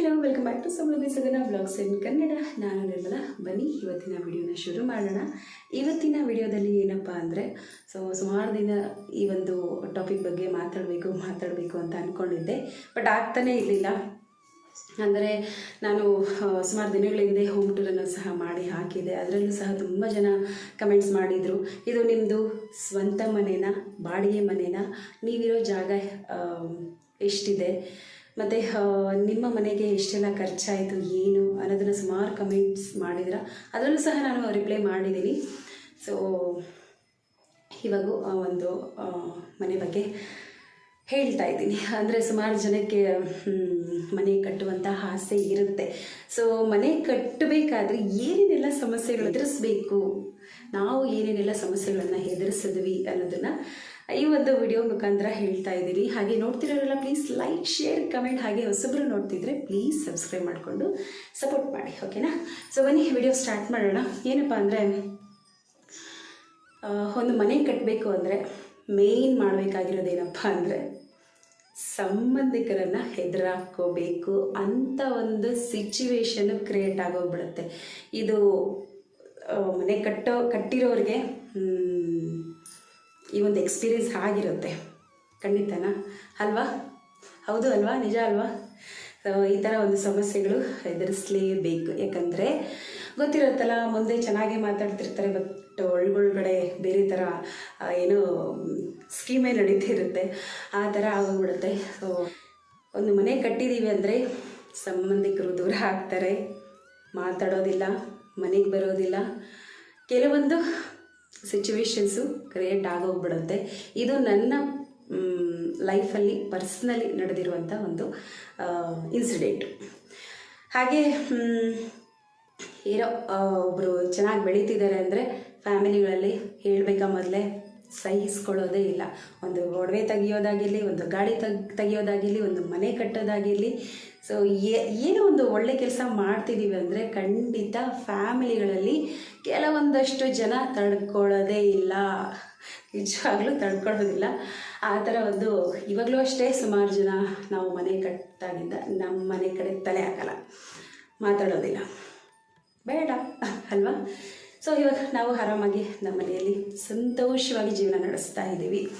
Hello welcome back to Samruddhi Sadana blogs in Kannada ನಾನು ನಿರ್ಮಲ. ಬನ್ನಿ, ಇವತ್ತಿನ ವಿಡಿಯೋನ ಶುರು ಮಾಡೋಣ. ಇವತ್ತಿನ ವಿಡಿಯೋದಲ್ಲಿ ಏನಪ್ಪ ಅಂದರೆ, ಸೊ ಸುಮಾರು ದಿನ ಈ ಒಂದು ಟಾಪಿಕ್ ಬಗ್ಗೆ ಮಾತಾಡಬೇಕು ಮಾತಾಡಬೇಕು ಅಂತ ಅಂದ್ಕೊಂಡಿದ್ದೆ ಬಟ್ ಆಗ್ತಾನೇ ಇರಲಿಲ್ಲ. ಅಂದರೆ ನಾನು ಸುಮಾರು ದಿನಗಳ ಹಿಂದೆ ಹೋಮ್ ಟೂರನ್ನು ಸಹ ಮಾಡಿ ಹಾಕಿದೆ ಅದರಲ್ಲೂ ಸಹ ತುಂಬ ಜನ ಕಮೆಂಟ್ಸ್ ಮಾಡಿದರು. ಇದು ನಿಮ್ಮದು ಸ್ವಂತ ಮನೇನ, ಬಾಡಿಗೆ ಮನೇನ? ನೀವಿರೋ ಜಾಗ ಎಷ್ಟಿದೆ? ಮತ್ತು ನಿಮ್ಮ ಮನೆಗೆ ಎಷ್ಟೆಲ್ಲ ಖರ್ಚಾಯಿತು, ಏನು ಅನ್ನೋದನ್ನು ಸುಮಾರು ಕಮೆಂಟ್ಸ್ ಮಾಡಿದ್ರ, ಅದರಲ್ಲೂ ಸಹ ನಾನು ರಿಪ್ಲೈ ಮಾಡಿದ್ದೀನಿ. ಸೊ ಇವಾಗ ಒಂದು ಮನೆ ಬಗ್ಗೆ ಹೇಳ್ತಾ ಇದ್ದೀನಿ. ಅಂದರೆ ಸುಮಾರು ಜನಕ್ಕೆ ಮನೆ ಕಟ್ಟುವಂತಹ ಆಸೆ ಇರುತ್ತೆ. ಸೊ ಮನೆ ಕಟ್ಟಬೇಕಾದ್ರೆ ಏನೇನೆಲ್ಲ ಸಮಸ್ಯೆಗಳು ಎದುರಿಸ್ಬೇಕು? ನಾವು ಏನೇನೆಲ್ಲ ಸಮಸ್ಯೆಗಳನ್ನು ಎದುರಿಸಿದ್ವಿ ಅನ್ನೋದನ್ನು ಈ ಒಂದು ವಿಡಿಯೋ ಮುಖಾಂತರ ಹೇಳ್ತಾ ಇದ್ದೀರಿ. ಹಾಗೆ ನೋಡ್ತಿರೋರೆಲ್ಲ ಪ್ಲೀಸ್ ಲೈಕ್ ಶೇರ್ ಕಮೆಂಟ್ ಹಾಗೆ ಹೊಸಬ್ರು ನೋಡ್ತಿದ್ರೆ ಪ್ಲೀಸ್ ಸಬ್ಸ್ಕ್ರೈಬ್ ಮಾಡಿಕೊಂಡು ಸಪೋರ್ಟ್ ಮಾಡಿ ಓಕೆನಾ ಸೊ ಬನ್ನಿ ವಿಡಿಯೋ ಸ್ಟಾರ್ಟ್ ಮಾಡೋಣ. ಏನಪ್ಪ ಅಂದರೆ ಒಂದು ಮನೆ ಕಟ್ಟಬೇಕು ಅಂದರೆ ಮೇನ್ ಮಾಡಬೇಕಾಗಿರೋದು ಏನಪ್ಪ ಅಂದರೆ ಸಂಬಂಧಿಕರನ್ನು ಹೆದರಾಕೋಬೇಕು ಅಂತ ಒಂದು ಸಿಚುವೇಶನ್ ಕ್ರಿಯೇಟ್ ಆಗೋಗ್ಬಿಡುತ್ತೆ. ಇದು ಮನೆ ಕಟ್ಟೋ, ಕಟ್ಟಿರೋರಿಗೆ ಈ ಒಂದು ಎಕ್ಸ್ಪೀರಿಯನ್ಸ್ ಆಗಿರುತ್ತೆ ಖಂಡಿತನಾ. ಅಲ್ವಾ? ಹೌದು ಅಲ್ವಾ? ನಿಜ ಅಲ್ವಾ? ಸೊ ಈ ಥರ ಒಂದು ಸಮಸ್ಯೆಗಳು ಎದುರಿಸಲೇಬೇಕು. ಯಾಕಂದರೆ ಗೊತ್ತಿರುತ್ತಲ್ಲ, ಮುಂದೆ ಚೆನ್ನಾಗಿ ಮಾತಾಡ್ತಿರ್ತಾರೆ ಬಟ್ ಒಳಗೊಳಗಡೆ ಬೇರೆ ಥರ ಏನು ಸ್ಕೀಮೇ ನಡೀತಿರುತ್ತೆ. ಆ ಥರ ಆಗೋಗ್ಬಿಡುತ್ತೆ ಸೊ ಒಂದು ಮನೆ ಕಟ್ಟಿದ್ದೀವಿ ಅಂದರೆ ಸಂಬಂಧಿಕರು ದೂರ ಆಗ್ತಾರೆ. ಮಾತಾಡೋದಿಲ್ಲ, ಮನೆಗೆ ಬರೋದಿಲ್ಲ. ಕೆಲವೊಂದು ಸಿಚುವೇಶನ್ಸು ಕ್ರಿಯೇಟ್ ಆಗೋಗ್ಬಿಡುತ್ತೆ ಇದು ನನ್ನ ಲೈಫಲ್ಲಿ ಪರ್ಸ್ನಲಿ ನಡೆದಿರುವಂಥ ಒಂದು ಇನ್ಸಿಡೆಂಟು ಹಾಗೆ ಏನೋ ಒಬ್ಬರು ಚೆನ್ನಾಗಿ ಬೆಳೀತಿದ್ದಾರೆ ಅಂದರೆ ಫ್ಯಾಮಿಲಿಗಳಲ್ಲಿ ಹೇಳಬೇಕಾ ಮೊದಲೇ, ಸಹಿಸ್ಕೊಳ್ಳೋದೇ ಇಲ್ಲ. ಒಂದು ಒಡವೆ ತೆಗೆಯೋದಾಗಿರಲಿ, ಒಂದು ಗಾಡಿ ತೆಗ್, ತೆಗೆಯೋದಾಗಿರಲಿ, ಒಂದು ಮನೆ ಕಟ್ಟೋದಾಗಿರಲಿ ಸೊ ಏನೋ ಒಂದು ಒಳ್ಳೆ ಕೆಲಸ ಮಾಡ್ತಿದ್ದೀವಿ ಅಂದರೆ ಖಂಡಿತ ಫ್ಯಾಮಿಲಿಗಳಲ್ಲಿ ಕೆಲವೊಂದಷ್ಟು ಜನ ತಡ್ಕೊಳ್ಳೋದೇ ಇಲ್ಲ. ನಿಜವಾಗ್ಲೂ ತಡ್ಕೊಳ್ಳೋದಿಲ್ಲ. ಆ ಥರ ಒಂದು ಇವಾಗಲೂ ಅಷ್ಟೇ ಸುಮಾರು ಜನ ನಾವು ಮನೆ ಕಟ್ಟಾಗಿದ್ದ ನಮ್ಮ ಮನೆ ಕಡೆ ತಲೆ ಹಾಕಲ್ಲ. ಮಾತಾಡೋದಿಲ್ಲ. ಬೇಡ, ಅಲ್ವಾ? ಸೊ ಇವಾಗ ನಾವು ಆರಾಮಾಗಿ ನಮ್ಮ ಮನೆಯಲ್ಲಿ ಸಂತೋಷವಾಗಿ ಜೀವನ ನಡೆಸ್ತಾ ಇದ್ದೀವಿ.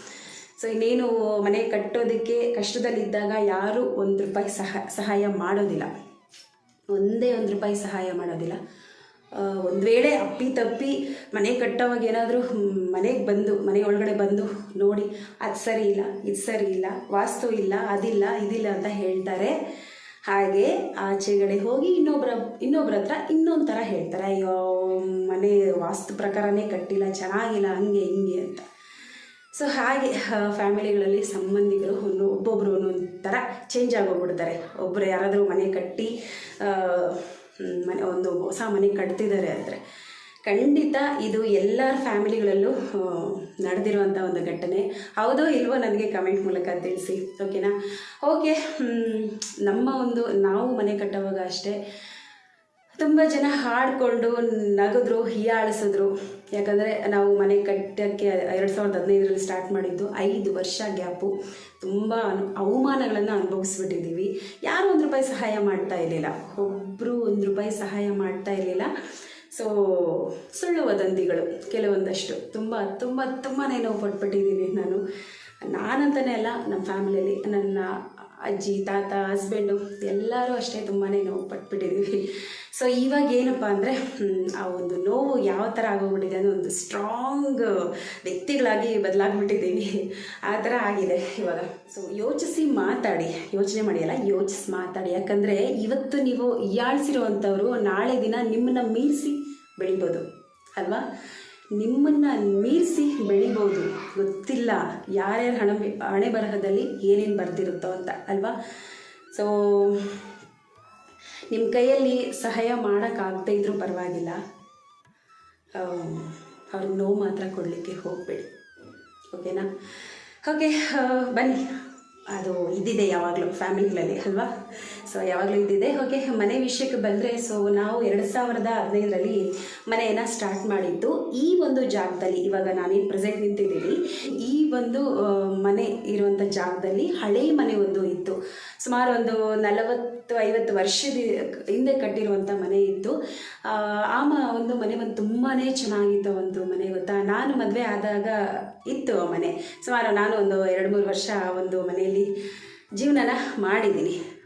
ಸೊ ಇನ್ನೇನು ಮನೆ ಕಟ್ಟೋದಕ್ಕೆ ಕಷ್ಟದಲ್ಲಿದ್ದಾಗ ಯಾರೂ ಒಂದು ರೂಪಾಯಿ ಸಹ, ಸಹಾಯ ಮಾಡೋದಿಲ್ಲ. ಒಂದೇ ಒಂದು ರೂಪಾಯಿ ಸಹಾಯ ಮಾಡೋದಿಲ್ಲ. ಒಂದು ವೇಳೆ ಅಪ್ಪಿ ತಪ್ಪಿ ಮನೆ ಕಟ್ಟೋವಾಗ ಏನಾದರೂ ಮನೆಗೆ ಬಂದು, ಮನೆ ಒಳಗಡೆ ಬಂದು ನೋಡಿ, ಅದು ಸರಿ ಇಲ್ಲ, ಇದು ಸರಿ ಇಲ್ಲ, ವಾಸ್ತು ಇಲ್ಲ, ಅದಿಲ್ಲ, ಇದಿಲ್ಲ ಅಂತ ಹೇಳ್ತಾರೆ. ಹಾಗೆ ಆಚೆಗಡೆ ಹೋಗಿ ಇನ್ನೊಬ್ಬರ ಇನ್ನೊಬ್ಬರ ಹತ್ರ ಇನ್ನೊಂದು ಥರ ಹೇಳ್ತಾರೆ. ಅಯ್ಯೋ, ಮನೆ ವಾಸ್ತು ಪ್ರಕಾರನೇ ಕಟ್ಟಿಲ್ಲ, ಚೆನ್ನಾಗಿಲ್ಲ, ಹಂಗೆ, ಹಿಂಗೆ ಅಂತ. ಸೊ ಹಾಗೆ ಫ್ಯಾಮಿಲಿಗಳಲ್ಲಿ ಸಂಬಂಧಿಗಳು ಒಂದು ಒಬ್ಬೊಬ್ಬರು ಒಂದೊಂದು ಥರ ಚೇಂಜ್ ಆಗೋಗ್ಬಿಡ್ತಾರೆ. ಒಬ್ಬರು ಯಾರಾದರೂ ಮನೆ ಕಟ್ಟಿ ಮನೆ, ಒಂದು ಹೊಸ ಮನೆ ಕಟ್ತಿದ್ದಾರೆ ಅಂದರೆ ಖಂಡಿತ ಇದು ಎಲ್ಲರ ಫ್ಯಾಮಿಲಿಗಳಲ್ಲೂ ನಡೆದಿರುವಂಥ ಒಂದು ಘಟನೆ. ಹೌದೋ ಇಲ್ವೋ ನನಗೆ ಕಮೆಂಟ್ ಮೂಲಕ ತಿಳಿಸಿ ಓಕೆನಾ ಓಕೆ ನಮ್ಮ ಒಂದು, ನಾವು ಮನೆ ಕಟ್ಟುವಾಗ ಅಷ್ಟೇ ತುಂಬ ಜನ ಹಾಡ್ಕೊಂಡು ನಗದ್ರು, ಹೀಯಾಳಿಸಿದ್ರು. ಯಾಕಂದರೆ ನಾವು ಮನೆ ಕಟ್ಟೋಕ್ಕೆ ಎರಡು ಸಾವಿರದ ಹದಿನೈದರಲ್ಲಿ ಸ್ಟಾರ್ಟ್ ಮಾಡಿದ್ದು ಐದು ವರ್ಷ ಗ್ಯಾಪು. ತುಂಬ ಅನು ಅವಮಾನಗಳನ್ನು ಅನುಭವಿಸ್ಬಿಟ್ಟಿದ್ದೀವಿ. ಯಾರು ಒಂದು ರೂಪಾಯಿ ಸಹಾಯ ಮಾಡ್ತಾ ಇರಲಿಲ್ಲ. ಒಬ್ಬರು ಒಂದು ರೂಪಾಯಿ ಸಹಾಯ ಮಾಡ್ತಾ ಇರಲಿಲ್ಲ. ಸೊ ಸುಳ್ಳು ವದಂತಿಗಳು ಕೆಲವೊಂದಷ್ಟು. ತುಂಬ ತುಂಬ ತುಂಬಾ ನೋವು ಪಟ್ಬಿಟ್ಟಿದ್ದೀನಿ ನಾನು. ನಾನಂತಲೇ ಅಲ್ಲ ನಮ್ಮ ಫ್ಯಾಮಿಲಿಯಲ್ಲಿ ನನ್ನ ಅಜ್ಜಿ, ತಾತ ಹಸ್ಬೆಂಡು ಎಲ್ಲರೂ ಅಷ್ಟೇ ತುಂಬಾ ನೋವು ಪಟ್ಬಿಟ್ಟಿದ್ದೀವಿ. ಸೊ ಇವಾಗ ಏನಪ್ಪ ಅಂದರೆ ಆ ಒಂದು ನೋವು ಯಾವ ಥರ ಆಗೋಗ್ಬಿಟ್ಟಿದೆ ಅಂದರೆ ಒಂದು ಸ್ಟ್ರಾಂಗ್ ವ್ಯಕ್ತಿಗಳಾಗಿ ಬದಲಾಗ್ಬಿಟ್ಟಿದ್ದೀವಿ ಆ ಥರ ಆಗಿದೆ ಇವಾಗ. ಸೊ ಯೋಚಿಸಿ ಮಾತಾಡಿ. ಯೋಚನೆ ಮಾಡಿ ಅಲ್ಲ, ಯೋಚಿಸಿ ಮಾತಾಡಿ. ಯಾಕಂದರೆ ಇವತ್ತು ನೀವು ಹೀಯಾಳಿಸಿರುವಂಥವ್ರು ನಾಳೆ ದಿನ ನಿಮ್ಮನ್ನು ಮೀರಿಸಿ ಬೆಳಿಬೋದು. ಅಲ್ವಾ? ನಿಮ್ಮನ್ನು ಮೀರಿಸಿ ಬೆಳಿಬೋದು. ಗೊತ್ತಿಲ್ಲ ಯಾರ್ಯಾರು ಹಣ ಹಣೆ ಬರಹದಲ್ಲಿ ಏನೇನು ಬರ್ತಿರುತ್ತೋ ಅಂತ. ಅಲ್ವಾ? ಸೊ ನಿಮ್ಮ ಕೈಯಲ್ಲಿ ಸಹಾಯ ಮಾಡೋಕ್ಕಾಗದೇ ಇದ್ರೂ ಪರವಾಗಿಲ್ಲ. ಅವ್ರಿಗೆ ನೋವು ಮಾತ್ರ ಕೊಡಲಿಕ್ಕೆ ಹೋಗಬೇಡಿ. ಓಕೆನಾ? ಓಕೆ ಬನ್ನಿ. ಅದು ಇದ್ದಿದೆ ಯಾವಾಗಲೂ ಫ್ಯಾಮಿಲಿಗಳಲ್ಲಿ, ಅಲ್ವಾ? ಸೊ ಯಾವಾಗಲೂ ಇದ್ದಿದೆ ಓಕೆ, ಮನೆ ವಿಷಯಕ್ಕೆ ಬಂದರೆ ಸೊ ನಾವು ಎರಡು ಸಾವಿರದ ಹದಿನೈದರಲ್ಲಿ ಮನೆಯನ್ನು ಸ್ಟಾರ್ಟ್ ಮಾಡಿದ್ದು ಈ ಒಂದು ಜಾಗದಲ್ಲಿ. ಇವಾಗ ನಾನೇನು ಪ್ರೆಸೆಂಟ್ ನಿಂತಿದ್ದೀನಿ. ಈ ಒಂದು ಮನೆ ಇರುವಂಥ ಜಾಗದಲ್ಲಿ ಹಳೆಯ ಮನೆ ಒಂದು ಇತ್ತು. ಸುಮಾರು ಒಂದು ನಲವತ್ತು ಐವತ್ತು ವರ್ಷದ ಹಿಂದೆ ಕಟ್ಟಿರುವಂಥ ಮನೆ ಇತ್ತು. ಆ ಮ ಒಂದು ಮನೆ ಒಂದು ತುಂಬಾ ಚೆನ್ನಾಗಿತ್ತು ಒಂದು ಮನೆ ಗೊತ್ತಾ? ನಾನು ಮದುವೆ ಆದಾಗ ಇತ್ತು ಆ ಮನೆ. ಸುಮಾರು ನಾನು ಒಂದು ಎರಡು ಮೂರು ವರ್ಷ ಆ ಒಂದು ಮನೆಯಲ್ಲಿ ಜೀವನನ ಮಾಡಿದ್ದೀನಿ.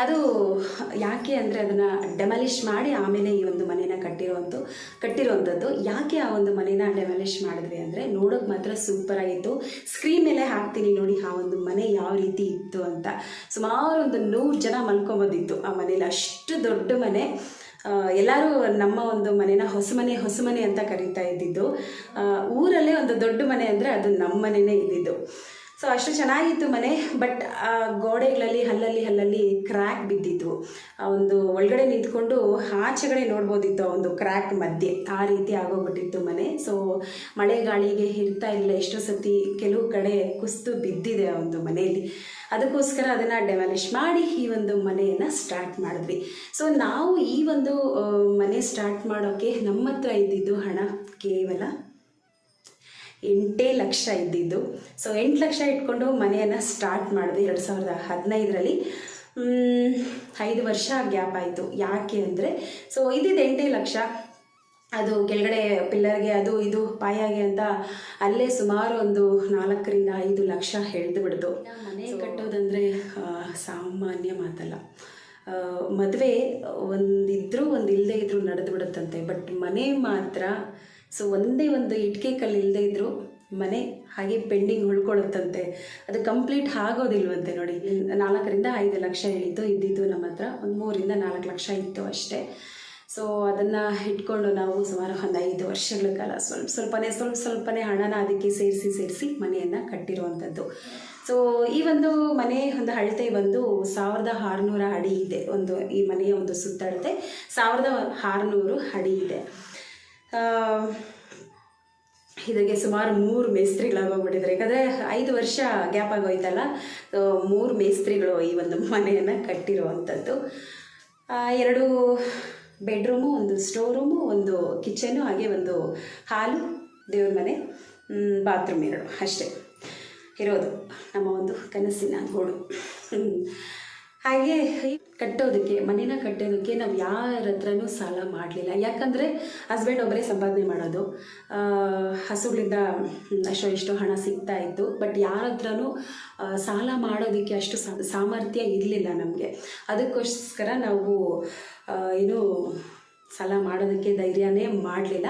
ಅದು ಯಾಕೆ ಅಂದರೆ ಅದನ್ನು ಡೆಮಾಲಿಷ್ ಮಾಡಿ ಆಮೇಲೆ ಈ ಒಂದು ಮನೇನ ಕಟ್ಟಿರುವಂಥ ಕಟ್ಟಿರುವಂಥದ್ದು ಯಾಕೆ ಆ ಒಂದು ಮನೇನ ಡೆಮಾಲಿಷ್ ಮಾಡಿದ್ವಿ ಅಂದರೆ ನೋಡೋಕೆ ಮಾತ್ರ ಸೂಪರಾಗಿತ್ತು ಸ್ಕ್ರೀನ್ ಮೇಲೆ ಹಾಕ್ತೀನಿ ನೋಡಿ ಆ ಒಂದು ಮನೆ ಯಾವ ರೀತಿ ಇತ್ತು ಅಂತ. ಸುಮಾರು ಒಂದು ನೂರು ಜನ ಮಲ್ಕೊಂಬೋದಿತ್ತು ಆ ಮನೇಲಿ. ಅಷ್ಟು ದೊಡ್ಡ ಮನೆ. ಎಲ್ಲರೂ ನಮ್ಮ ಒಂದು ಮನೆನ ಹೊಸಮನೆ ಹೊಸಮನೆ ಅಂತ ಕರೀತಾ ಇದ್ದಿದ್ದು. ಊರಲ್ಲೇ ಒಂದು ದೊಡ್ಡ ಮನೆ ಅಂದರೆ ಅದು ನಮ್ಮ ಮನೆಯೇ ಇದ್ದಿದ್ದು. ಸೊ ಅಷ್ಟು ಚೆನ್ನಾಗಿತ್ತು ಮನೆ ಬಟ್ ಆ, ಗೋಡೆಗಳಲ್ಲಿ, ಹಲ್ಲಲ್ಲಿ ಹಲ್ಲಲ್ಲಿ ಕ್ರ್ಯಾಕ್ ಬಿದ್ದಿತ್ತು. ಒಂದು ಒಳಗಡೆ ನಿಂತ್ಕೊಂಡು ಆಚೆಗಡೆ ನೋಡ್ಬೋದಿತ್ತು ಆ ಒಂದು ಕ್ರ್ಯಾಕ್ ಮಧ್ಯೆ. ಆ ರೀತಿ ಆಗೋಗ್ಬಿಟ್ಟಿತ್ತು ಮನೆ. ಸೊ ಮಳೆ ಗಾಳಿಗೆ ಇರ್ತಾ ಇಲ್ಲ ಎಷ್ಟೋ ಸತಿ ಕೆಲವು ಕಡೆ ಕುಸ್ತು ಬಿದ್ದಿದೆ ಆ ಒಂದು ಮನೆಯಲ್ಲಿ. ಅದಕ್ಕೋಸ್ಕರ ಅದನ್ನು ಡೆಮಾಲಿಷ್ ಮಾಡಿ ಈ ಒಂದು ಮನೆಯನ್ನು ಸ್ಟಾರ್ಟ್ ಮಾಡಿದ್ವಿ. ಸೊ ನಾವು ಈ ಒಂದು ಮನೆ ಸ್ಟಾರ್ಟ್ ಮಾಡೋಕ್ಕೆ ನಮ್ಮ ಹತ್ರ ಇದ್ದಿದ್ದು ಹಣ ಕೇವಲ ಎಂಟೇ ಲಕ್ಷ ಇದ್ದಿದ್ದು. ಸೊ ಎಂಟು ಲಕ್ಷ ಇಟ್ಕೊಂಡು ಮನೆಯನ್ನು ಸ್ಟಾರ್ಟ್ ಮಾಡಿದೆ ಎರಡು ಸಾವಿರದ ಹದಿನೈದರಲ್ಲಿ. ಐದು ವರ್ಷ ಗ್ಯಾಪ್ ಆಯಿತು. ಯಾಕೆ ಅಂದರೆ ಸೊ ಇದ್ದಿದ್ದು ಎಂಟೇ ಲಕ್ಷ. ಅದು ಕೆಳಗಡೆ ಪಿಲ್ಲರ್ಗೆ ಅದು ಇದು ಪಾಯಾಗೆ ಅಂತ ಅಲ್ಲೇ ಸುಮಾರು ಒಂದು ನಾಲ್ಕರಿಂದ ಐದು ಲಕ್ಷ ಎಳ್ದು ಬಿಡ್ದು ಮನೆ ಕಟ್ಟೋದಂದರೆ ಸಾಮಾನ್ಯ ಮಾತಲ್ಲ. ಮದುವೆ ಒಂದಿದ್ರೂ ಒಂದು ಇಲ್ಲದೇ ಇದ್ರೂ ನಡೆದು ಬಿಡುತ್ತಂತೆ. ಬಟ್ ಮನೆ ಮಾತ್ರ ಸೊ ಒಂದೇ ಒಂದು ಇಟ್ಕೆ ಕಲ್ಲು ಇಲ್ಲದೆ ಇದ್ದರೂ ಮನೆ ಹಾಗೆ ಪೆಂಡಿಂಗ್ ಉಳ್ಕೊಳ್ಳುತ್ತಂತೆ. ಅದು ಕಂಪ್ಲೀಟ್ ಆಗೋದಿಲ್ವಂತೆ ನೋಡಿ. ನಾಲ್ಕರಿಂದ ಐದು ಲಕ್ಷ ಇಳಿತು. ಇದ್ದಿದ್ದು ನಮ್ಮ ಹತ್ರ ಒಂದು ಮೂರಿಂದ ನಾಲ್ಕು ಲಕ್ಷ ಇತ್ತು ಅಷ್ಟೇ. ಸೊ ಅದನ್ನು ಇಟ್ಕೊಂಡು ನಾವು ಸುಮಾರು ಒಂದು ಐದು ವರ್ಷಗಳ ಕಾಲ ಸ್ವಲ್ಪ ಸ್ವಲ್ಪನೇ ಸ್ವಲ್ಪ ಸ್ವಲ್ಪನೇ ಹಣನ ಅದಕ್ಕೆ ಸೇರಿಸಿ ಸೇರಿಸಿ ಮನೆಯನ್ನು ಕಟ್ಟಿರುವಂಥದ್ದು ಸೊ ಈ ಒಂದು ಮನೆ ಒಂದು ಅಳತೆ ಬಂದು ಸಾವಿರದ ಆರುನೂರ ಅಡಿ ಇದೆ. ಒಂದು ಈ ಮನೆಯ ಒಂದು ಸುತ್ತಳತೆ ಸಾವಿರದ ಆರುನೂರು ಅಡಿ ಇದೆ. ಇದಕ್ಕೆ ಸುಮಾರು ಮೂರು ಮೇಸ್ತ್ರಿಗಳಾಗೋಗ್ಬಿಟ್ಟಿದ್ದಾರೆ. ಯಾಕಂದರೆ ಐದು ವರ್ಷ ಗ್ಯಾಪ್ ಆಗೋಯ್ತಲ್ಲ? ಮೂರು ಮೇಸ್ತ್ರಿಗಳು ಈ ಒಂದು ಮನೆಯನ್ನು ಕಟ್ಟಿರುವಂಥದ್ದು. ಎರಡು ಬೆಡ್ರೂಮು ಒಂದು ಸ್ಟೋರ್ ರೂಮು ಒಂದು ಕಿಚನು ಹಾಗೆ ಒಂದು ಹಾಲು, ದೇವ್ರ ಮನೆ ಬಾತ್ರೂಮ್ ಎರಡು ಅಷ್ಟೇ. ಇರೋದು ನಮ್ಮ ಒಂದು ಕನಸಿನ ಗೋಡು ಹಾಗೆ ಕಟ್ಟೋದಕ್ಕೆ, ಮನೇನ ಕಟ್ಟೋದಕ್ಕೆ ನಾವು ಯಾರ ಹತ್ರನೂ ಸಾಲ ಮಾಡಲಿಲ್ಲ. ಯಾಕಂದರೆ ಹಸ್ಬೆಂಡ್ ಒಬ್ಬರೇ ಸಂಪಾದನೆ ಮಾಡೋದು. ಹಸುಗಳಿಂದ ಅಷ್ಟೋ ಎಷ್ಟೋ ಹಣ ಸಿಗ್ತಾ ಇತ್ತು. ಬಟ್ ಯಾರ ಹತ್ರನೂ ಸಾಲ ಮಾಡೋದಕ್ಕೆ ಅಷ್ಟು ಸಾಮರ್ಥ್ಯ ಇರಲಿಲ್ಲ ನಮಗೆ. ಅದಕ್ಕೋಸ್ಕರ ನಾವು ಏನು ಸಾಲ ಮಾಡೋದಕ್ಕೆ ಧೈರ್ಯನೇ ಮಾಡಲಿಲ್ಲ.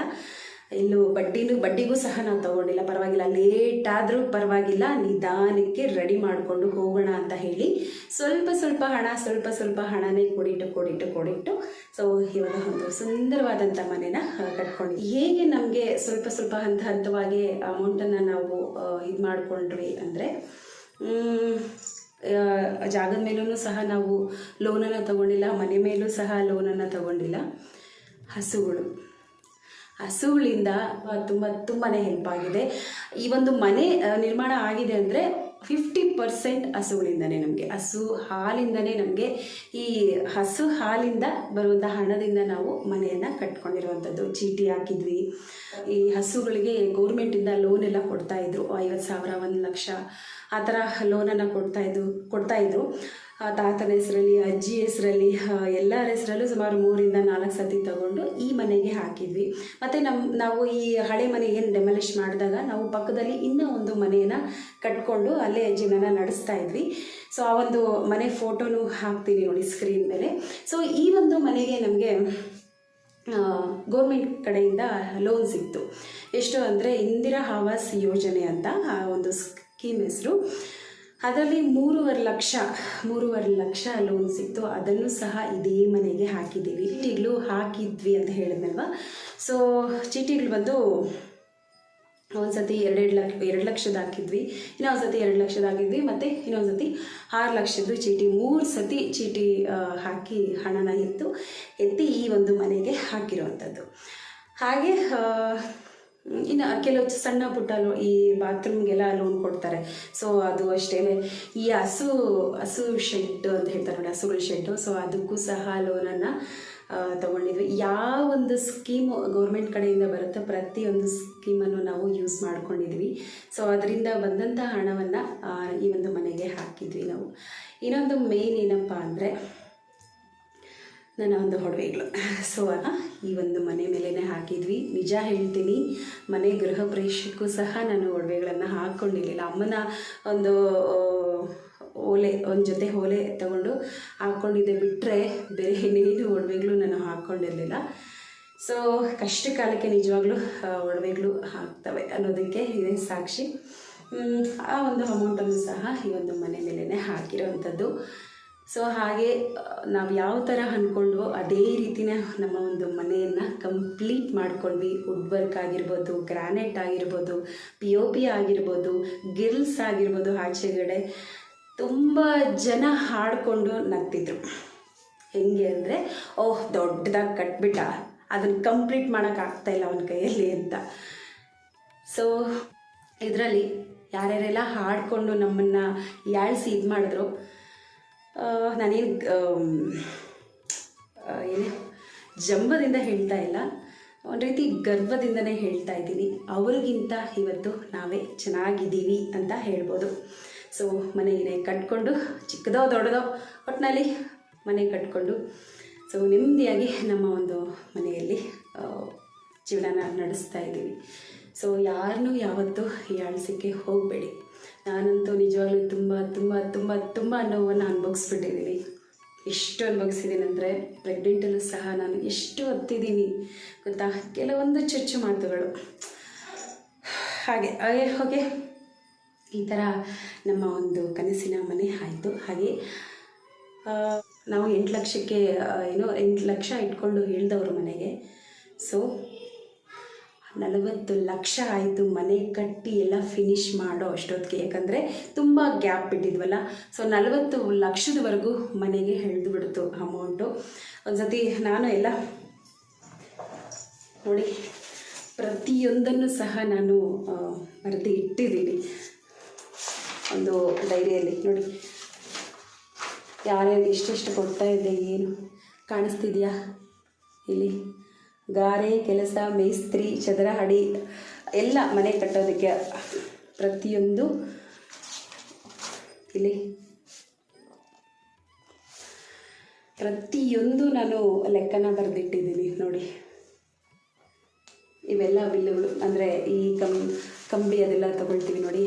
ಇಲ್ಲೂ ಬಡ್ಡಿನೂ, ಬಡ್ಡಿಗೂ ಸಹ ನಾವು ತಗೊಂಡಿಲ್ಲ. ಪರವಾಗಿಲ್ಲ ಲೇಟ್ ಆದರೂ ಪರವಾಗಿಲ್ಲ, ನಿಧಾನಕ್ಕೆ ರೆಡಿ ಮಾಡಿಕೊಂಡು ಹೋಗೋಣ ಅಂತ ಹೇಳಿ ಸ್ವಲ್ಪ ಸ್ವಲ್ಪ ಹಣ, ಸ್ವಲ್ಪ ಸ್ವಲ್ಪ ಹಣನೇ ಕೊಡಿಟ್ಟು ಕೊಡಿಟ್ಟು ಕೊಡಿಟ್ಟು ಸೊ ಇವಾಗ ಒಂದು ಸುಂದರವಾದಂಥ ಮನೆನ ಕಟ್ಕೊಂಡು ಹೇಗೆ ನಮಗೆ ಸ್ವಲ್ಪ ಸ್ವಲ್ಪ ಹಂತ ಹಂತವಾಗಿ ಅಮೌಂಟನ್ನು ನಾವು ಇದು ಮಾಡಿಕೊಂಡ್ವಿ ಅಂದರೆ ಜಾಗದ ಮೇಲೂ ಸಹ ನಾವು ಲೋನನ್ನು ತಗೊಂಡಿಲ್ಲ, ಮನೆ ಮೇಲೂ ಸಹ ಲೋನನ್ನು ತಗೊಂಡಿಲ್ಲ. ಹಸುಗಳು. ಹಸುಗಳಿಂದ ತುಂಬ ತುಂಬಾ ಹೆಲ್ಪ್ ಆಗಿದೆ. ಈ ಒಂದು ಮನೆ ನಿರ್ಮಾಣ ಆಗಿದೆ ಅಂದರೆ ಫಿಫ್ಟಿ ಪರ್ಸೆಂಟ್ ಹಸುಗಳಿಂದನೇ ನಮಗೆ. ಹಸು ಹಾಲಿಂದನೇ ನಮಗೆ ಈ ಹಸು ಹಾಲಿಂದ ಬರುವಂಥ ಹಣದಿಂದ ನಾವು ಮನೆಯನ್ನು ಕಟ್ಕೊಂಡಿರುವಂಥದ್ದು ಚೀಟಿ ಹಾಕಿದ್ವಿ. ಈ ಹಸುಗಳಿಗೆ ಗೌರ್ಮೆಂಟಿಂದ ಲೋನ್ ಎಲ್ಲ ಕೊಡ್ತಾಯಿದ್ರು ಐವತ್ತು ಸಾವಿರ, ಒಂದು ಲಕ್ಷ ಆ ಥರ ಲೋನನ್ನು ಕೊಡ್ತಾ ಕೊಡ್ತಾಯಿದ್ರು ಕೊಡ್ತಾ ಇದ್ರು. ಆ ತಾತನ ಹೆಸರಲ್ಲಿ ಅಜ್ಜಿ ಹೆಸರಲ್ಲಿ ಎಲ್ಲರ ಹೆಸರಲ್ಲೂ ಸುಮಾರು ಮೂರಿಂದ ನಾಲ್ಕು ಸತಿ ತಗೊಂಡು ಈ ಮನೆಗೆ ಹಾಕಿದ್ವಿ. ಮತ್ತು ನಮ್ಮ ನಾವು ಈ ಹಳೆ ಮನೆ ಏನು ಡೆಮಲಿಷ್ ಮಾಡಿದಾಗ ನಾವು ಪಕ್ಕದಲ್ಲಿ ಇನ್ನೂ ಒಂದು ಮನೆಯನ್ನು ಕಟ್ಕೊಂಡು ಅಲ್ಲೇ ಜೀವನ ನಡೆಸ್ತಾ ಇದ್ವಿ. ಸೊ ಆ ಒಂದು ಮನೆ ಫೋಟೋನು ಹಾಕ್ತೀನಿ ನೋಡಿ ಸ್ಕ್ರೀನ್ ಮೇಲೆ. ಸೊ ಈ ಒಂದು ಮನೆಗೆ ನಮಗೆ ಗೌರ್ಮೆಂಟ್ ಕಡೆಯಿಂದ ಲೋನ್ ಸಿಕ್ತು. ಎಷ್ಟು ಅಂದರೆ ಇಂದಿರಾ ಆವಾಸ್ ಯೋಜನೆ ಅಂತ ಆ ಒಂದು ಸ್ಕೀಮ್ ಹೆಸರು. ಅದರಲ್ಲಿ ಮೂರುವರೆ ಲಕ್ಷ ಮೂರುವರೆ ಲಕ್ಷ ಲೋನ್ ಸಿಕ್ತು. ಅದನ್ನು ಸಹ ಇದೇ ಮನೆಗೆ ಹಾಕಿದ್ದೀವಿ. ಚೀಟಿಗಳು ಹಾಕಿದ್ವಿ ಅಂತ ಹೇಳಿದ್ನಲ್ವ? ಸೊ ಚೀಟಿಗಳು ಬಂದು ಒಂದು ಸತಿ ಎರಡೆರಡು ಲಕ್ಷ ಎರಡು ಲಕ್ಷದ ಹಾಕಿದ್ವಿ. ಇನ್ನೊಂದು ಸತಿ ಎರಡು ಲಕ್ಷದ ಹಾಕಿದ್ವಿ. ಮತ್ತು ಇನ್ನೊಂದು ಸತಿ ಆರು ಲಕ್ಷದ್ದು ಚೀಟಿ ಮೂರು ಸತಿ ಚೀಟಿ ಹಾಕಿ ಹಣನ ಎತ್ತು ಎತ್ತಿ ಈ ಒಂದು ಮನೆಗೆ ಹಾಕಿರುವಂಥದ್ದು ಹಾಗೆ ಇನ್ನು ಕೆಲವು ಸಣ್ಣ ಪುಟ್ಟ ಲೋ ಈ ಬಾತ್ರೂಮ್ಗೆಲ್ಲ ಲೋನ್ ಕೊಡ್ತಾರೆ. ಸೊ ಅದು ಅಷ್ಟೇ. ಈ ಹಸು ಹಸು ಶೆಡ್ ಅಂತ ಹೇಳ್ತಾರೆ ನೋಡಿ, ಹಸುಗಳ ಶೆಡ್ಡು ಸೊ ಅದಕ್ಕೂ ಸಹ ಲೋನನ್ನು ತಗೊಂಡಿದ್ವಿ. ಯಾವ ಒಂದು ಸ್ಕೀಮು ಗೌರ್ಮೆಂಟ್ ಕಡೆಯಿಂದ ಬರುತ್ತೋ, ಪ್ರತಿಯೊಂದು ಸ್ಕೀಮನ್ನು ನಾವು ಯೂಸ್ ಮಾಡ್ಕೊಂಡಿದ್ವಿ. ಸೊ ಅದರಿಂದ ಬಂದಂಥ ಹಣವನ್ನು ಈ ಒಂದು ಮನೆಗೆ ಹಾಕಿದ್ವಿ ನಾವು. ಇನ್ನೊಂದು ಮೇನ್ ಏನಪ್ಪ ಅಂದರೆ ನನ್ನ ಒಂದು ಒಡವೆಗಳು ಸೊ ಈ ಒಂದು ಮನೆ ಮೇಲೇ ಹಾಕಿದ್ವಿ. ನಿಜ ಹೇಳ್ತೀನಿ, ಮನೆ ಗೃಹ ಪ್ರವೇಶಕ್ಕೂ ಸಹ ನಾನು ಒಡವೆಗಳನ್ನು ಹಾಕ್ಕೊಂಡಿರಲಿಲ್ಲ ಅಮ್ಮನ ಒಂದು ಓಲೆ, ಒಂದು ಜೊತೆ ಓಲೆ ತಗೊಂಡು ಹಾಕ್ಕೊಂಡಿದ್ದೆ ಬಿಟ್ಟರೆ ಬೇರೆ ಇನ್ನೇನು ಒಡವೆಗಳು ನಾನು ಹಾಕ್ಕೊಂಡಿರಲಿಲ್ಲ ಸೊ ಕಷ್ಟ ಕಾಲಕ್ಕೆ ನಿಜವಾಗ್ಲೂ ಒಡವೆಗಳು ಹಾಕ್ತವೆ ಅನ್ನೋದಕ್ಕೆ ಇದೇ ಸಾಕ್ಷಿ. ಆ ಒಂದು ಅಮೌಂಟನ್ನು ಸಹ ಈ ಒಂದು ಮನೆ ಮೇಲೇ ಹಾಕಿರೋವಂಥದ್ದು ಸೊ ಹಾಗೆ ನಾವು ಯಾವ ಥರ ಅಂದ್ಕೊಂಡ್ವೋ ಅದೇ ರೀತಿನೇ ನಮ್ಮ ಒಂದು ಮನೆಯನ್ನು ಕಂಪ್ಲೀಟ್ ಮಾಡ್ಕೊಂಡ್ವಿ. ವುಡ್ ವರ್ಕ್ ಆಗಿರ್ಬೋದು ಗ್ರಾನೈಟ್ ಆಗಿರ್ಬೋದು ಪಿ ಒ ಪಿ ಆಗಿರ್ಬೋದು ಗಿರ್ಲ್ಸ್ ಆಗಿರ್ಬೋದು, ಆಚೆಗಡೆ ತುಂಬ ಜನ ಹಾಡ್ಕೊಂಡು ನಗ್ತಿದ್ರು. ಹೆಂಗೆ ಅಂದರೆ, ಓಹ್, ದೊಡ್ಡದಾಗಿ ಕಟ್ಬಿಟ್ಟ. ಅದನ್ನು ಕಂಪ್ಲೀಟ್ ಮಾಡೋಕ್ಕಾಗ್ತಾಯಿಲ್ಲ ಅವನ ಕೈಯಲ್ಲಿ ಅಂತ. ಸೊ ಇದರಲ್ಲಿ ಯಾರ್ಯಾರೆಲ್ಲ ಹಾಡ್ಕೊಂಡು ನಮ್ಮನ್ನು ಯಾಳಿಸಿ ಇದು ಮಾಡಿದ್ರು ನಾನೇನು ಏನು, ಜಂಬದಿಂದ ಹೇಳ್ತಾ ಇಲ್ಲ. ಒಂದು ರೀತಿ ಗರ್ವದಿಂದನೇ ಹೇಳ್ತಾ ಇದ್ದೀನಿ. ಅವ್ರಿಗಿಂತ ಇವತ್ತು ನಾವೇ ಚೆನ್ನಾಗಿದ್ದೀವಿ ಅಂತ ಹೇಳ್ಬೋದು. ಸೊ ಮನೆಗೆ ಕಟ್ಕೊಂಡು, ಚಿಕ್ಕದೋ ದೊಡ್ಡದೋ ಒಟ್ಟಿನಲ್ಲಿ ಮನೆ ಕಟ್ಕೊಂಡು. ಸೊ ನೆಮ್ಮದಿಯಾಗಿ ನಮ್ಮ ಒಂದು ಮನೆಯಲ್ಲಿ ಆ, ಜೀವನನ ನಡೆಸ್ತಾ ಇದ್ದೀವಿ. ಸೊ ಯಾರನ್ನೂ ಯಾವತ್ತೂ ಹೀಯಾಳಿಸೋಕ್ಕೆ ಹೋಗಬೇಡಿ. ನಾನಂತೂ ನಿಜವಾಗ್ಲೂ ತುಂಬ ತುಂಬ ತುಂಬ ತುಂಬ ನೋವನ್ನು ಅನುಭವಿಸ್ಬಿಟ್ಟಿದ್ದೀನಿ. ಎಷ್ಟು ಅನುಭವಿಸಿದ್ದೀನಿ ಅಂದರೆ ಪ್ರೆಗ್ನೆಂಟಲ್ಲೂ ಸಹ ನಾನು ಎಷ್ಟು ಒತ್ತಿದ್ದೀನಿ ಗೊತ್ತಾ? ಕೆಲವೊಂದು ಚುಚ್ಚು ಮಾತುಗಳು. ಹಾಗೆ ಹಾಗೆ ಹೋಗೆ. ಈ ಥರ ನಮ್ಮ ಒಂದು ಕನಸಿನ ಮನೆ ಆಯಿತು. ಹಾಗೆ ನಾವು ಎಂಟು ಲಕ್ಷಕ್ಕೆ ಏನೋ ಎಂಟು ಲಕ್ಷ ಇಟ್ಕೊಂಡು ಹೇಳ್ದವ್ರು ಮನೆಗೆ. ಸೊ ನಲವತ್ತು ಲಕ್ಷ ಆಯಿತು ಮನೆ ಕಟ್ಟಿ ಎಲ್ಲ ಫಿನಿಶ್ ಮಾಡೋ ಅಷ್ಟೊತ್ತಿಗೆ. ಯಾಕಂದರೆ ತುಂಬ ಗ್ಯಾಪ್ ಬಿಟ್ಟಿದ್ವಲ್ಲ. ಸೊ ನಲವತ್ತು ಲಕ್ಷದವರೆಗೂ ಮನೆಗೆ ಹೆಳ್ದು ಬಿಡ್ತು ಅಮೌಂಟು ಒಂದು ಸತಿ ನಾನು ಎಲ್ಲ ನೋಡಿ, ಪ್ರತಿಯೊಂದನ್ನು ಸಹ ನಾನು ಬರೆದು ಇಟ್ಟಿದ್ದೀನಿ. ಒಂದು ಡೈರಿಯಲ್ಲಿ ನೋಡಿ. ಯಾರ್ಯಾರು ಎಷ್ಟೆಷ್ಟು ಕೊಡ್ತಾ ಇದೆ, ಏನು ಕಾಣಿಸ್ತಿದೆಯಾ? ಇಲ್ಲಿ. ಗಾರೆ, ಕೆಲಸ, ಮೇಸ್ತ್ರಿ ಚದರ ಹಡಿ ಎಲ್ಲ ಮನೆ ಕಟ್ಟೋದಕ್ಕೆ ಪ್ರತಿಯೊಂದು ಇಲ್ಲಿ ಪ್ರತಿಯೊಂದು ನಾನು ಲೆಕ್ಕನ ಬರೆದಿಟ್ಟಿದ್ದೀನಿ ನೋಡಿ. ಇವೆಲ್ಲ ಬಿಲ್ಲುಗಳು, ಅಂದರೆ ಈ ಕಂ, ಕಂಬಿ ಅದೆಲ್ಲ ತಗೊಳ್ತೀವಿ ನೋಡಿ.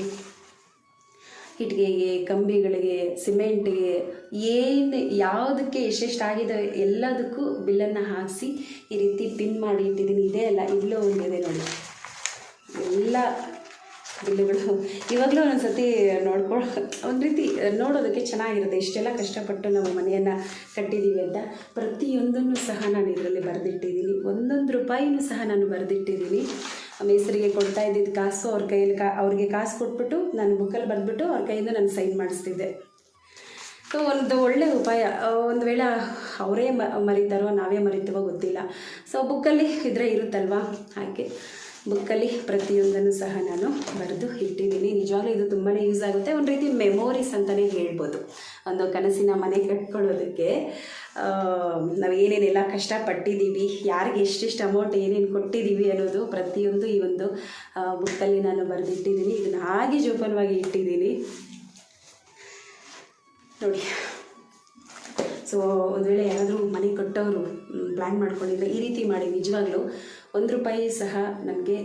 ಇಟ್ಟಿಗೆಗೆ ಕಂಬಿಗಳಿಗೆ, ಸಿಮೆಂಟ್ಗೆ, ಏನು ಯಾವುದಕ್ಕೆ ಎಷ್ಟೆಷ್ಟಾಗಿದೆ ಎಲ್ಲದಕ್ಕೂ ಬಿಲ್ಲನ್ನು ಹಾಕಿಸಿ ಈ ರೀತಿ ಪಿನ್ ಮಾಡಿ ಇಟ್ಟಿದ್ದೀನಿ. ಇದೇ ಅಲ್ಲ, ಇಲ್ಲೂ ಒಂದಿದೆ ನೋಡಿ. ಎಲ್ಲ ಬಿಲ್ಲುಗಳು. ಇವಾಗಲೂ ಒಂದೊಂದು ಸತಿ ನೋಡ್ಕೊಳ್ಳೋ ಒಂದು ರೀತಿ ನೋಡೋದಕ್ಕೆ ಚೆನ್ನಾಗಿರುತ್ತೆ. ಇಷ್ಟೆಲ್ಲ ಕಷ್ಟಪಟ್ಟು ನಾವು ಮನೆಯನ್ನು ಕಟ್ಟಿದ್ದೀವಿ ಅಂತ. ಪ್ರತಿಯೊಂದನ್ನು ಸಹ ನಾನು ಇದರಲ್ಲಿ ಬರೆದಿಟ್ಟಿದ್ದೀನಿ. ಒಂದೊಂದು ರೂಪಾಯಿನೂ ಸಹ ನಾನು ಬರೆದಿಟ್ಟಿದ್ದೀನಿ. ಮೇಸ್ತ್ರಿಗೆ ಕೊಡ್ತಾ ಇದ್ದಿದ್ದು ಕಾಸು ಅವ್ರ ಕೈಯಲ್ಲಿ ಕಾ ಅವ್ರಿಗೆ ಕಾಸು ಕೊಟ್ಬಿಟ್ಟು ನಾನು ಬುಕ್ಕಲ್ಲಿ ಬರೆದ್ಬಿಟ್ಟು ಅವ್ರ ಕೈಯಿಂದ ನಾನು ಸೈನ್ ಮಾಡಿಸ್ತಿದ್ದೆ. ಸೊ ಒಂದು ಒಳ್ಳೆ ಉಪಾಯ ಒಂದು ವೇಳೆ ಅವರೇ ಮ ಮರಿತಾರೋ ನಾವೇ ಮರಿತೀವೋ ಗೊತ್ತಿಲ್ಲ. ಸೊ ಬುಕ್ಕಲ್ಲಿ ಇದ್ರೆ ಇರುತ್ತಲ್ವಾ? ಹಾಗೆ ಬುಕ್ಕಲ್ಲಿ ಪ್ರತಿಯೊಂದನ್ನು ಸಹ ನಾನು ಬರೆದು ಇಟ್ಟಿದ್ದೀನಿ. ನಿಜವಾಗ್ಲೂ ಇದು ತುಂಬಾ ಯೂಸ್ ಆಗುತ್ತೆ. ಒಂದು ರೀತಿ ಮೆಮೊರೀಸ್ ಅಂತಲೇ ಹೇಳ್ಬೋದು. ಒಂದು ಕನಸಿನ ಮನೆ ಕಟ್ಕೊಳ್ಳೋದಕ್ಕೆ. ನಾವು ಏನೇನೆಲ್ಲ ಕಷ್ಟಪಟ್ಟಿದ್ದೀವಿ ಯಾರಿಗೆ ಎಷ್ಟೆಷ್ಟು ಅಮೌಂಟ್ ಏನೇನು ಕೊಟ್ಟಿದ್ದೀವಿ ಅನ್ನೋದು ಪ್ರತಿಯೊಂದು ಈ ಒಂದು ಬುಕ್ಕಲ್ಲಿ ನಾನು ಬರೆದಿಟ್ಟಿದ್ದೀನಿ ಇದನ್ನು ಹಾಗೆ ಜೋಪಾನವಾಗಿ ಇಟ್ಟಿದ್ದೀನಿ ನೋಡಿ. ಸೊ ಒಂದು ವೇಳೆ ಯಾರಾದರೂ ಮನೆ ಕಟ್ಟೋರು ಪ್ಲ್ಯಾನ್ ಮಾಡ್ಕೊಂಡಿದ್ರೆ ಈ ರೀತಿ ಮಾಡಿ, ನಿಜವಾಗ್ಲೂ ಒಂದು ರೂಪಾಯಿ ಸಹ ನಮಗೆ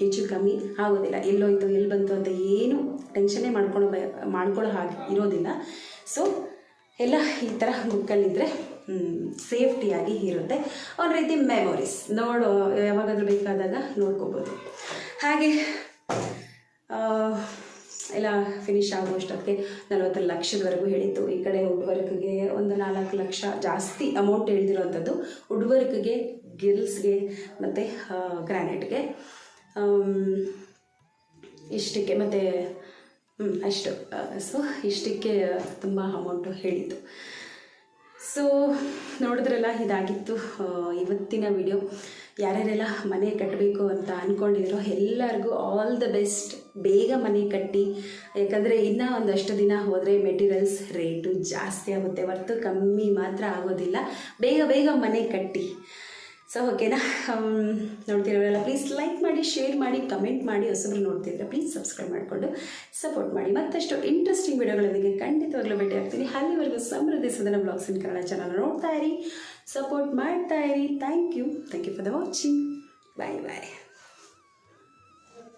ಹೆಚ್ಚು ಕಮ್ಮಿ ಆಗೋದಿಲ್ಲ. ಎಲ್ಲೋಯ್ತು ಎಲ್ಲಿ ಬಂತು ಅಂತ ಏನು ಟೆನ್ಷನ್ನೇ ಮಾಡ್ಕೊಳ್ಳೋ ಮಾಡ್ಕೊಳ್ಳೋ ಹಾಗೆ ಇರೋದಿಲ್ಲ. ಸೊ ಎಲ್ಲ ಈ ಥರ ಬುಕ್ಕಲ್ಲಿದ್ದರೆ ಸೇಫ್ಟಿಯಾಗಿ ಇರುತ್ತೆ. ಒಂದು ರೀತಿ ಮೆಮೊರೀಸ್ ನೋಡು, ಯಾವಾಗಾದರೂ ಬೇಕಾದಾಗ ನೋಡ್ಕೋಬೋದು. ಹಾಗೆ ಎಲ್ಲ ಫಿನಿಶ್ ಆಗುವಷ್ಟೊತ್ತಿಗೆ ನಲವತ್ತು ಲಕ್ಷದವರೆಗೂ ಹೇಳಿತ್ತು ಈ ಕಡೆ ಹುಡ್ವರ್ಕ್ಗೆ ಒಂದು ನಾಲ್ಕು ಲಕ್ಷ ಜಾಸ್ತಿ ಅಮೌಂಟ್ ಹೇಳ್ದಿರೋವಂಥದ್ದು ಹುಡ್ವರ್ಕ್ಗೆ ಗಿಲ್ಸ್ಗೆ ಮತ್ತು ಗ್ರಾನೈಟ್ಗೆ ಇಷ್ಟಕ್ಕೆ ಮತ್ತು ಅಷ್ಟು. ಸೊ ಇಷ್ಟಕ್ಕೆ ತುಂಬ ಅಮೌಂಟು ಹೇಳಿದ್ದು. ಸೊ ನೋಡಿದ್ರಲ್ಲ, ಇದಾಗಿತ್ತು ಇವತ್ತಿನ ವಿಡಿಯೋ ಯಾರ್ಯಾರೆಲ್ಲ ಮನೆ ಕಟ್ಟಬೇಕು ಅಂತ ಅಂದ್ಕೊಂಡಿದ್ರು ಎಲ್ಲರಿಗೂ ಆಲ್ ದ ಬೆಸ್ಟ್ ಬೇಗ ಮನೆ ಕಟ್ಟಿ. ಯಾಕಂದರೆ ಇನ್ನೂ ಒಂದಷ್ಟು ದಿನ ಹೋದರೆ ಮೆಟೀರಿಯಲ್ಸ್ ರೇಟು ಜಾಸ್ತಿ ಆಗುತ್ತೆ. ಹೊರ್ತು ಕಮ್ಮಿ ಮಾತ್ರ ಆಗೋದಿಲ್ಲ. ಬೇಗ ಬೇಗ ಮನೆ ಕಟ್ಟಿ. ಸೊ ಓಕೆನಾ ನೋಡ್ತಿರೋರೆಲ್ಲ ಪ್ಲೀಸ್ ಲೈಕ್ ಮಾಡಿ ಶೇರ್ ಮಾಡಿ ಕಮೆಂಟ್ ಮಾಡಿ, ಹೊಸಬ್ರು ನೋಡ್ತಿದ್ರೆ ಪ್ಲೀಸ್ ಸಬ್ಸ್ಕ್ರೈಬ್ ಮಾಡಿಕೊಂಡು ಸಪೋರ್ಟ್ ಮಾಡಿ. ಮತ್ತಷ್ಟು ಇಂಟ್ರೆಸ್ಟಿಂಗ್ ವಿಡಿಯೋಗಳೊಂದಿಗೆ ಖಂಡಿತವಾಗ್ಲೂ ಭೇಟಿ ಆಗ್ತೀನಿ. ಅಲ್ಲಿವರೆಗೂ ಸಮೃದ್ಧಿ ಸದನ ಬ್ಲಾಗ್ಸ್ ಇನ್ ಕನ್ನಡ ಚಾನಲ್ ನೋಡ್ತಾ ಇರಿ. ಸಪೋರ್ಟ್ ಮಾಡ್ತಾ ಇರಿ. Thank you thank you for the watching bye bye